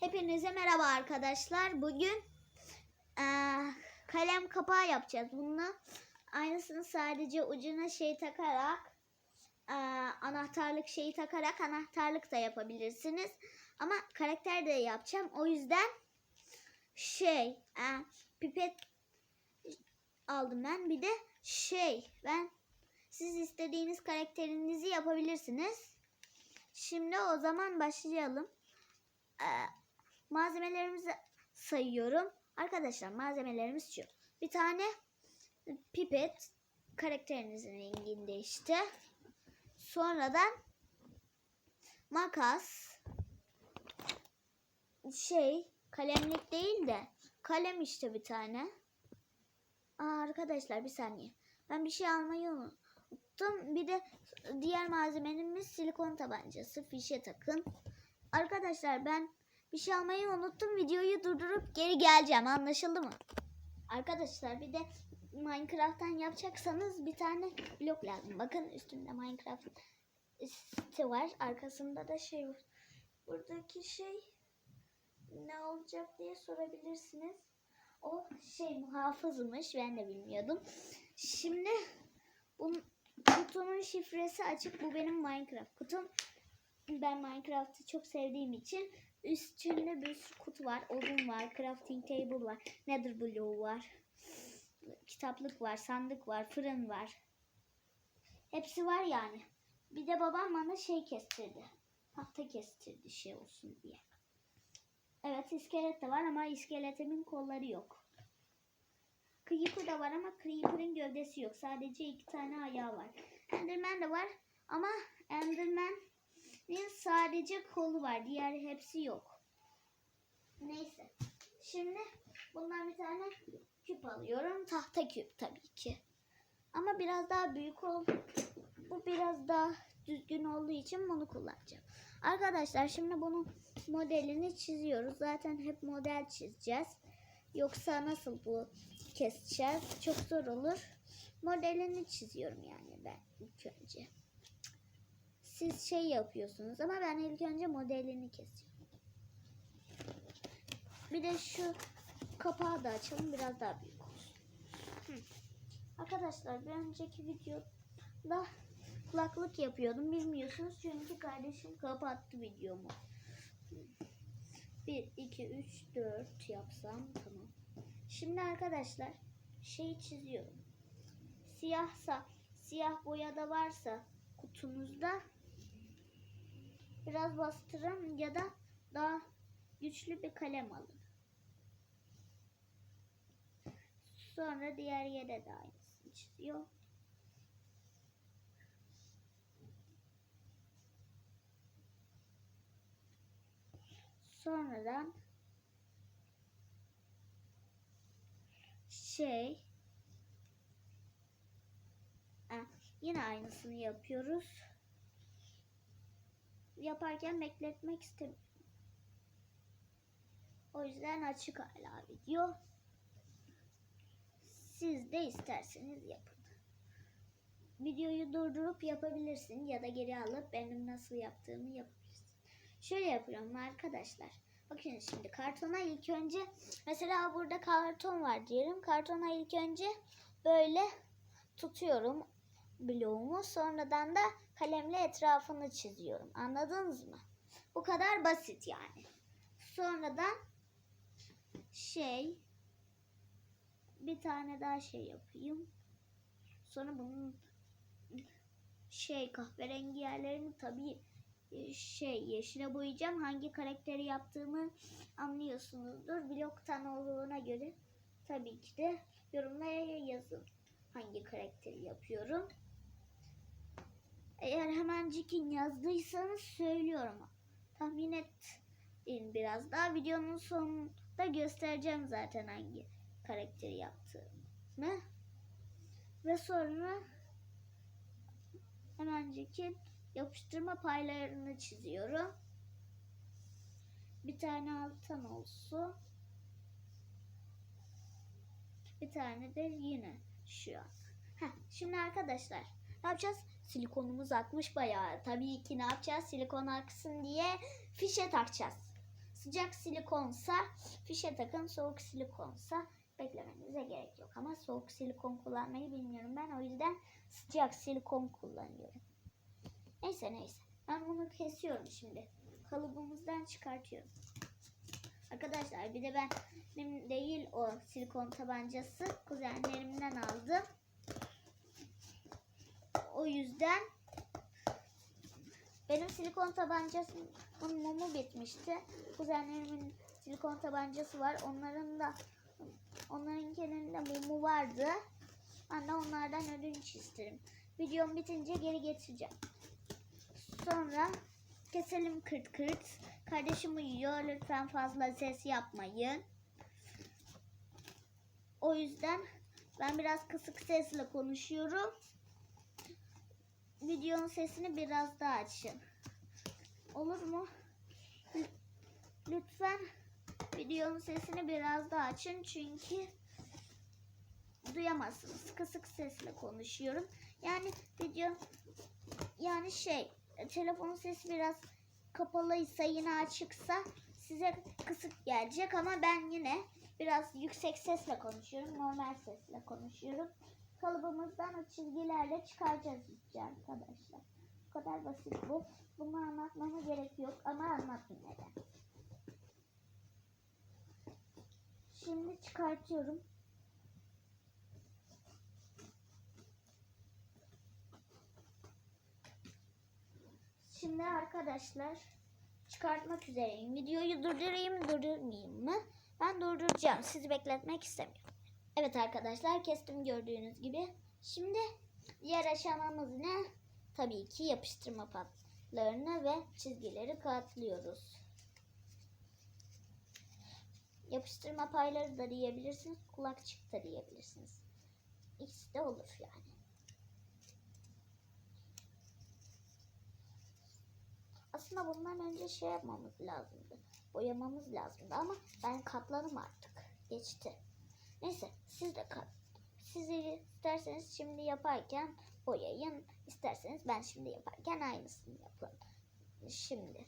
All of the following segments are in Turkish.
Hepinize merhaba arkadaşlar. Bugün eee, kalem kapağı yapacağız. Bunu aynısını sadece ucuna şey takarak eee, anahtarlık şeyi takarak anahtarlık da yapabilirsiniz. Ama karakter de yapacağım. O yüzden şey eee, pipet aldım ben. Bir de şey ben siz istediğiniz karakterinizi yapabilirsiniz. Şimdi o zaman başlayalım. Ee, malzemelerimizi sayıyorum. Arkadaşlar malzemelerimiz şu. Bir tane pipet karakterinizin renginde işte. Sonradan makas şey kalemlik değil de kalem işte bir tane. Aa, arkadaşlar bir saniye. Ben bir şey almayı unuttum. Bir de diğer malzememiz silikon tabancası. Fişe takın. Arkadaşlar ben bir şey almayı unuttum. Videoyu durdurup geri geleceğim. Anlaşıldı mı? Arkadaşlar bir de Minecraft'tan yapacaksanız bir tane blok lazım. Bakın üstünde Minecraft site var. Arkasında da şey var. Buradaki şey ne olacak diye sorabilirsiniz. O şey muhafızmış. Ben de bilmiyordum. Şimdi bu kutunun şifresi açık. Bu benim Minecraft kutum. Ben Minecraft'ı çok sevdiğim için üstünde bir sürü kutu var. Odun var, crafting table var, nether bloğu var. Kitaplık var, sandık var, fırın var. Hepsi var yani. Bir de babam bana şey kestirdi. Tahta kestirdi şey olsun diye. Evet iskelet de var ama iskeletimin kolları yok. Creeper da var ama Creeper'ın gövdesi yok. Sadece iki tane ayağı var. Enderman de var ama Enderman'in sadece kolu var. Diğer hepsi yok. Neyse. Şimdi bundan bir tane küp alıyorum. Tahta küp tabii ki. Ama biraz daha büyük ol. Bu biraz daha düzgün olduğu için bunu kullanacağım. Arkadaşlar şimdi bunun modelini çiziyoruz. Zaten hep model çizeceğiz. Yoksa nasıl bu keseceğiz? Çok zor olur. Modelini çiziyorum yani ben ilk önce. Siz şey yapıyorsunuz ama ben ilk önce modelini kesiyorum. Bir de şu kapağı da açalım biraz daha büyük olsun. Hı. Arkadaşlar bir önceki videoda kulaklık yapıyordum bilmiyorsunuz çünkü kardeşim kapattı videomu. 1, 2, 3, 4 yapsam tamam. Şimdi arkadaşlar şey çiziyorum. Siyahsa, siyah boya da varsa kutunuzda biraz bastırın ya da daha güçlü bir kalem alın. Sonra diğer yere de aynısını çiziyor. Sonradan şey Ha, yine aynısını yapıyoruz. Yaparken bekletmek istemiyorum. O yüzden açık hala video. Siz de isterseniz yapın. Videoyu durdurup yapabilirsin ya da geri alıp benim nasıl yaptığımı yapabilirsin. Şöyle yapıyorum arkadaşlar. Bakın şimdi kartona ilk önce mesela burada karton var diyelim. Kartona ilk önce böyle tutuyorum bloğumu. Sonradan da kalemle etrafını çiziyorum. Anladınız mı? Bu kadar basit yani. Sonradan şey bir tane daha şey yapayım. Sonra bunun şey kahverengi yerlerini tabii e, şey yeşile boyayacağım. Hangi karakteri yaptığımı anlıyorsunuzdur. Bloktan olduğuna göre tabii ki de yorumlara yazın hangi karakteri yapıyorum. Eğer hemencikin yazdıysanız söylüyorum. Tahmin edin biraz daha. Videonun sonunda göstereceğim zaten hangi karakteri yaptığımı. Ve sonra hemencikin yapıştırma paylarını çiziyorum. Bir tane alttan olsun. Bir tane de yine şu an. Heh, şimdi arkadaşlar ne yapacağız? Silikonumuz akmış bayağı. Tabii ki ne yapacağız? Silikon aksın diye fişe takacağız. sıcak silikonsa fişe takın, soğuk silikonsa beklemenize gerek yok. Ama soğuk silikon kullanmayı bilmiyorum ben. O yüzden sıcak silikon kullanıyorum. Neyse neyse. Ben bunu kesiyorum şimdi. Kalıbımızdan çıkartıyorum. Arkadaşlar bir de ben benim değil o silikon tabancası kuzenlerimden aldım. O yüzden benim silikon tabancasının mumu bitmişti. Kuzenlerimin silikon tabancası var. Onların da onlarınkinin de mumu vardı. Ben de onlardan ödünç isterim. Videom bitince geri getireceğim. Sonra keselim kırt kırt. Kardeşim uyuyor. Lütfen fazla ses yapmayın. O yüzden ben biraz kısık sesle konuşuyorum. Videonun sesini biraz daha açın. Olur mu? Lütfen videonun sesini biraz daha açın çünkü duyamazsınız. Kısık sesle konuşuyorum. Yani video yani şey telefonun sesi biraz kapalıysa yine açıksa size kısık gelecek ama ben yine biraz yüksek sesle konuşuyorum. Normal sesle konuşuyorum. Kalıbımızdan o çizgilerle çıkaracağız işte arkadaşlar. Bu kadar basit bu. Bunu anlatmama gerek yok ama anlatayım neden. Şimdi çıkartıyorum. Şimdi arkadaşlar çıkartmak üzereyim. Videoyu durdurayım mı durdurmayayım mı? Ben durduracağım. Sizi bekletmek istemiyorum. Evet arkadaşlar kestim gördüğünüz gibi. Şimdi diğer aşamamız ne? Tabii ki yapıştırma patlarını ve çizgileri katlıyoruz. Yapıştırma payları da diyebilirsiniz. Kulakçık da diyebilirsiniz. İkisi de olur yani. Aslında bundan önce şey yapmamız lazımdı. Boyamamız lazımdı ama ben katladım artık. Geçti. Neyse siz de kat. Siz isterseniz şimdi yaparken boyayın. İsterseniz ben şimdi yaparken aynısını yapın. Şimdi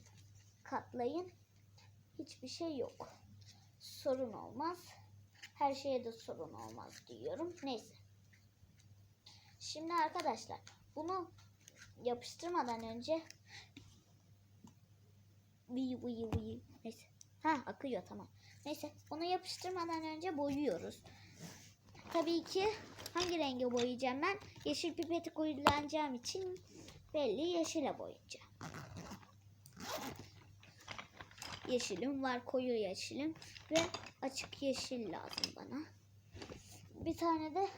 katlayın. Hiçbir şey yok. Sorun olmaz. Her şeye de sorun olmaz diyorum. Neyse. Şimdi arkadaşlar bunu yapıştırmadan önce Vıy vıy vıy. Neyse. Ha akıyor tamam. Neyse onu yapıştırmadan önce boyuyoruz. Tabii ki hangi renge boyayacağım ben? Yeşil pipeti kullanacağım için belli yeşile boyayacağım. Yeşilim var, koyu yeşilim ve açık yeşil lazım bana. Bir tane de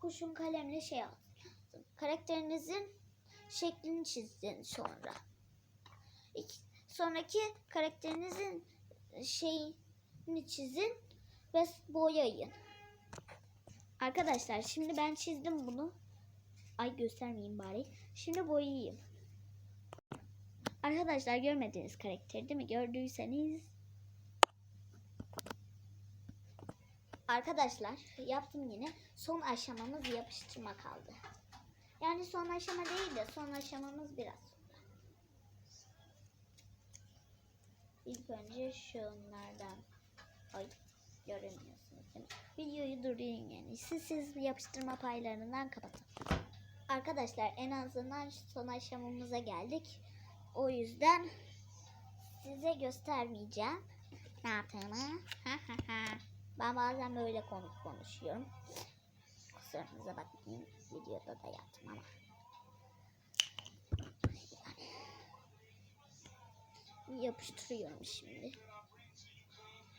kuşun kalemle şey aldım. Karakterinizin şeklini çizin sonra. İki, sonraki karakterinizin şeyini çizin ve boyayın. Arkadaşlar şimdi ben çizdim bunu. Ay göstermeyeyim bari. Şimdi boyayayım. Arkadaşlar görmediğiniz karakteri değil mi? Gördüyseniz. Arkadaşlar yaptım yine. Son aşamamız yapıştırma kaldı. Yani son aşama değil de son aşamamız biraz sonra. İlk önce şunlardan. Ay göremiyorsunuz? Videoyu durdurayım yani. Siz siz yapıştırma paylarından kapatın. Arkadaşlar en azından son aşamamıza geldik. O yüzden size göstermeyeceğim ne yaptığımı. ben bazen böyle komik konuşuyorum. Kusurumuza bakmayın. Videoda da yaptım ama. Yapıştırıyorum şimdi.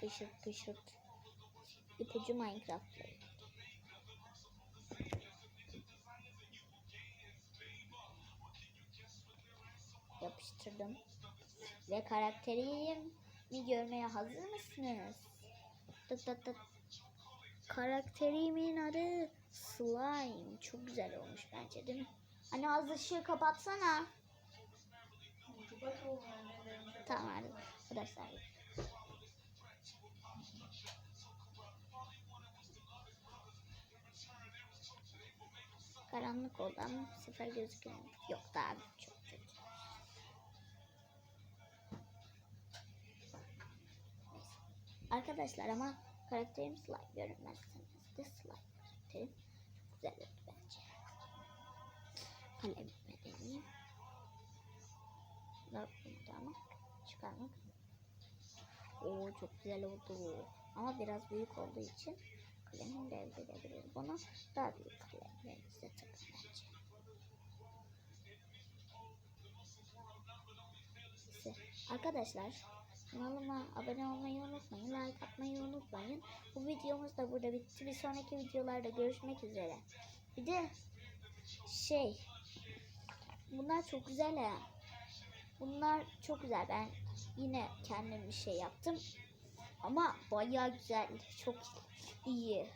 Pışırt pışırt. İpucu Minecraft'ta. Yapıştırdım. Ve karakterimi görmeye hazır mısınız? Tıt tıt tıt. Karakterimin adı Slime. Çok güzel olmuş bence değil mi? Hani az ışığı kapatsana. Tamam arkadaşlar. Karanlık oldu ama bu sefer gözüküyor. Yok daha çok kötü. Arkadaşlar ama karakterim slime görünmezseniz de slime karakterim güzel oldu bence. Kalemime deneyeyim. Da ama çıkarmak. Oo çok güzel oldu. Ama biraz büyük olduğu için kalemini devredebiliriz. Bunu daha büyük kalemlerinize takın bence. Arkadaşlar kanalıma abone olmayı unutmayın. Like atmayı unutmayın. Bu videomuz da burada bitti. Bir sonraki videolarda görüşmek üzere. Bir de şey bunlar çok güzel ha. Bunlar çok güzel. Ben yine kendim bir şey yaptım. Ama bayağı güzel. Çok iyi.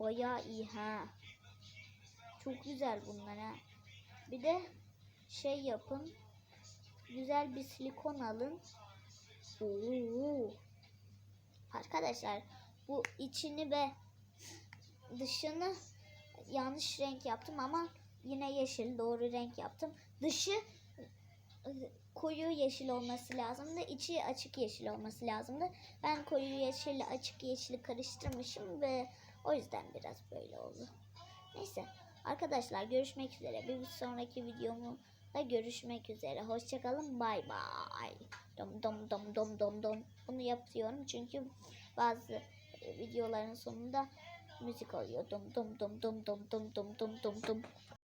Bayağı iyi ha. Çok güzel bunlar ha. Bir de şey yapın. Güzel bir silikon alın. Oo. Arkadaşlar bu içini ve dışını yanlış renk yaptım ama yine yeşil doğru renk yaptım. Dışı koyu yeşil olması lazımdı. içi açık yeşil olması lazımdı. Ben koyu yeşille açık yeşili karıştırmışım ve o yüzden biraz böyle oldu. Neyse arkadaşlar görüşmek üzere. Bir sonraki videomu da görüşmek üzere. Hoşçakalın. Bay bay. Dom dom dom dom dom dom. Bunu yapıyorum çünkü bazı e, videoların sonunda müzik oluyor. Dom dom dom dom dom dom dom dom dom dom.